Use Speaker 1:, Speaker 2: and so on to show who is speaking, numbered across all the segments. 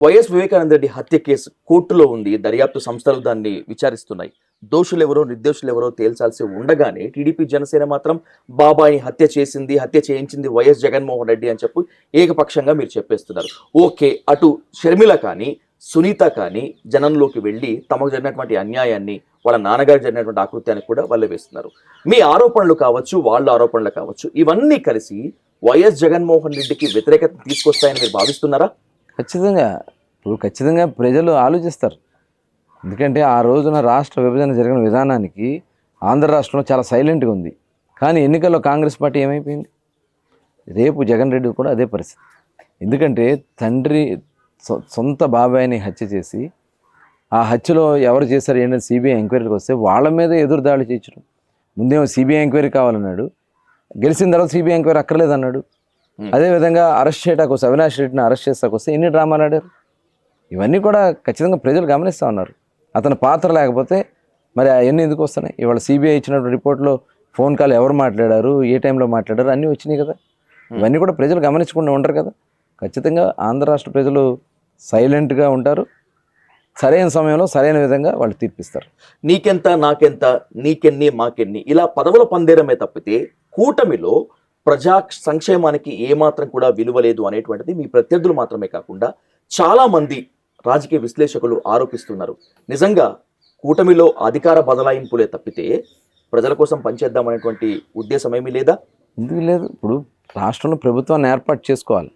Speaker 1: YS Vivekananda Reddy హత్య case కోర్టులో ఉంది దర్యాప్తు సంస్థలు దాన్ని విచారిస్తున్నాయి. దోషులు ఎవరో నిర్దోషులు ఎవరో తేల్చాల్సి ఉండగానే టీడీపీ జనసేన మాత్రం బాబాయ్ని హత్య చేసింది హత్య చేయించింది వైఎస్ జగన్మోహన్ రెడ్డి అని చెప్పి ఏకపక్షంగా మీరు చెప్పేస్తున్నారు. ఓకే అటు షర్మిల కానీ సునీత కానీ జనంలోకి వెళ్ళి తమకు జరిగినటువంటి అన్యాయాన్ని వాళ్ళ నాన్నగారు జరిగినటువంటి ఆకృత్యాన్ని కూడా వాళ్ళు వేస్తున్నారు. మీ ఆరోపణలు కావచ్చు వాళ్ళ ఆరోపణలు కావచ్చు ఇవన్నీ కలిసి వైఎస్ జగన్మోహన్ రెడ్డికి వ్యతిరేకత తీసుకొస్తాయని మీరు భావిస్తున్నారా?
Speaker 2: ఖచ్చితంగా. ఇప్పుడు ఖచ్చితంగా ప్రజలు ఆలోచిస్తారు. ఎందుకంటే ఆ రోజున రాష్ట్ర విభజన జరిగిన విధానానికి ఆంధ్ర రాష్ట్రంలో చాలా సైలెంట్గా ఉంది. కానీ ఎన్నికల్లో కాంగ్రెస్ పార్టీ ఏమైపోయింది? రేపు జగన్ రెడ్డి కూడా అదే పరిస్థితి. ఎందుకంటే తండ్రి సొంత బాబాయిని హత్య చేసి ఆ హత్యలో ఎవరు చేశారు ఏంటంటే సిబిఐ ఎంక్వైరీకి వస్తే వాళ్ళ మీద ఎదురు దాడి చేయించడం. ముందేమో సిబిఐ ఎంక్వైరీ కావాలన్నాడు. గెలిచిన తర్వాత సిబిఐ ఎంక్వైరీ అక్కర్లేదన్నాడు. అదేవిధంగా అరెస్ట్ చేయడానికి వస్తే అవినాష్ రెడ్డిని అరెస్ట్ చేస్తాకు వస్తే ఎన్ని డ్రామాలు ఆడారు ఇవన్నీ కూడా ఖచ్చితంగా ప్రజలు గమనిస్తూ ఉన్నారు. అతని పాత్ర లేకపోతే మరి అవన్నీ ఎందుకు వస్తున్నాయి? ఇవాళ సిబిఐ ఇచ్చినటువంటి రిపోర్ట్లో ఫోన్ కాల్ ఎవరు మాట్లాడారు? ఏ టైంలో మాట్లాడారు? అన్నీ వచ్చినాయి కదా. ఇవన్నీ కూడా ప్రజలు గమనించకుండా ఉండరు కదా. ఖచ్చితంగా ఆంధ్ర రాష్ట్ర ప్రజలు సైలెంట్గా ఉంటారు. సరైన సమయంలో సరైన విధంగా వాళ్ళు తీర్పిస్తారు.
Speaker 1: నీకెంత నాకెంత నీకెన్ని మాకెన్ని ఇలా పదవుల పందేరమే తప్పితే కూటమిలో ప్రజా సంక్షేమానికి ఏమాత్రం కూడా విలువ లేదు అనేటువంటిది మీ ప్రత్యర్థులు మాత్రమే కాకుండా చాలామంది రాజకీయ విశ్లేషకులు ఆరోపిస్తున్నారు. నిజంగా కూటమిలో అధికార బదలాయింపులే తప్పితే ప్రజల కోసం పనిచేద్దామనేటువంటి ఉద్దేశం ఏమీ లేదా?
Speaker 2: ఎందుకు లేదు? ఇప్పుడు రాష్ట్రంలో ప్రభుత్వాన్ని ఏర్పాటు చేసుకోవాలి.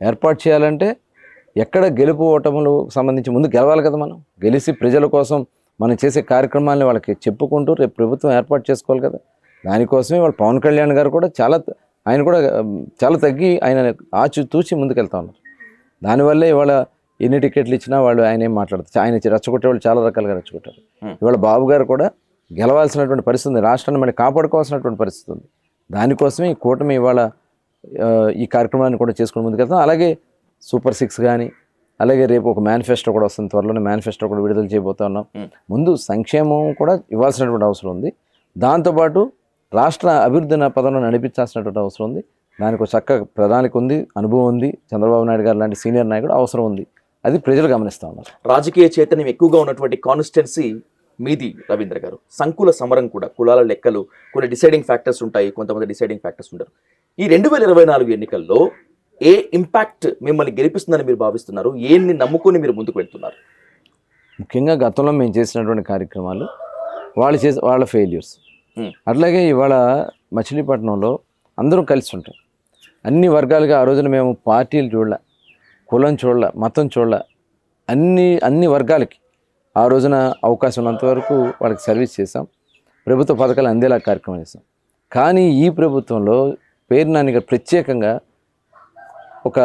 Speaker 2: ఏర్పాటు చేయాలంటే ఎక్కడ గెలుపు ఓటములు సంబంధించి ముందు గెలవాలి కదా మనం. గెలిచి ప్రజల కోసం మనం చేసే కార్యక్రమాలని వాళ్ళకి చెప్పుకుంటూ రేపు ప్రభుత్వం ఏర్పాటు చేసుకోవాలి కదా. దానికోసమే వాళ్ళు పవన్ కళ్యాణ్ గారు కూడా చాలా ఆయన కూడా చాలా తగ్గి ఆయన ఆచి తూచి ముందుకెళ్తా ఉన్నారు. దానివల్లే ఇవాళ ఎన్ని టికెట్లు ఇచ్చినా వాళ్ళు ఆయన ఏం మాట్లాడతారు ఆయన రెచ్చగొట్టే వాళ్ళు చాలా రకాలుగా రెచ్చగొట్టారు. ఇవాళ బాబు గారు కూడా గెలవాల్సినటువంటి పరిస్థితి ఉంది. రాష్ట్రాన్ని మళ్ళీ కాపాడుకోవాల్సినటువంటి పరిస్థితి ఉంది. దానికోసమే ఈ కూటమి ఇవాళ ఈ కార్యక్రమాన్ని కూడా చేసుకుని ముందుకెళ్తాం. అలాగే సూపర్ సిక్స్ కానీ అలాగే రేపు ఒక మేనిఫెస్టో కూడా వస్తుంది. త్వరలోనే మేనిఫెస్టో కూడా విడుదల చేయబోతా ఉన్నాం. ముందు సంక్షేమం కూడా ఇవ్వాల్సినటువంటి అవసరం ఉంది. దాంతోపాటు రాష్ట్ర అభివృద్ధి పదంలో నడిపించాల్సినటువంటి అవసరం ఉంది. దానికి ఒక చక్క ప్రధానికి ఉంది అనుభవం ఉంది. చంద్రబాబు నాయుడు గారు లాంటి సీనియర్ నాయకుడు అవసరం ఉంది. అది ప్రజలు గమనిస్తూ ఉన్నారు.
Speaker 1: రాజకీయ చైతన్యం ఎక్కువగా ఉన్నటువంటి కాన్స్టిట్యున్సీ మీది రవీంద్ర గారు. సంకుల సమరం కూడా కులాల లెక్కలు కొన్ని డిసైడింగ్ ఫ్యాక్టర్స్ ఉంటాయి కొంతమంది డిసైడింగ్ ఫ్యాక్టర్స్ ఉంటారు ఈ రెండు వేల ఇరవై నాలుగు ఎన్నికల్లో ఏ ఇంపాక్ట్ మిమ్మల్ని గెలిపిస్తుందని మీరు భావిస్తున్నారు? ఏన్ని నమ్ముకొని మీరు ముందుకు వెళ్తున్నారు?
Speaker 2: ముఖ్యంగా గతంలో మేము చేసినటువంటి కార్యక్రమాలు వాళ్ళు చేసే వాళ్ళ ఫెయిల్యూర్స్. అట్లాగే ఇవాళ మచిలీపట్నంలో అందరూ కలిసి ఉంటాం అన్ని వర్గాలుగా ఆ రోజున మేము పార్టీలు చూడలే కులం చూడలే మతం చూడలే. అన్ని అన్ని వర్గాలకి ఆ రోజున అవకాశం ఉన్నంత వరకు వాళ్ళకి సర్వీస్ చేసాం ప్రభుత్వ పథకాలు అందేలా కార్యక్రమం చేసాం కానీ ఈ ప్రభుత్వంలో పేరు నాని గారు ప్రత్యేకంగా ఒక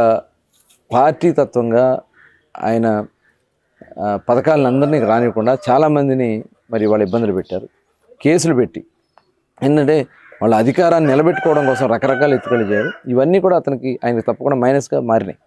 Speaker 2: పార్టీ తత్వంగా ఆయన పథకాలను అందరినీ రానివ్వకుండా చాలామందిని మరి వాళ్ళు ఇబ్బందులు పెట్టారు. కేసులు పెట్టి ఏంటంటే వాళ్ళ అధికారాన్ని నిలబెట్టుకోవడం కోసం రకరకాల ఎత్తుకలు చేయాలి ఇవన్నీ కూడా అతనికి ఆయనకి తప్పకుండా మైనస్గా మారినాయి.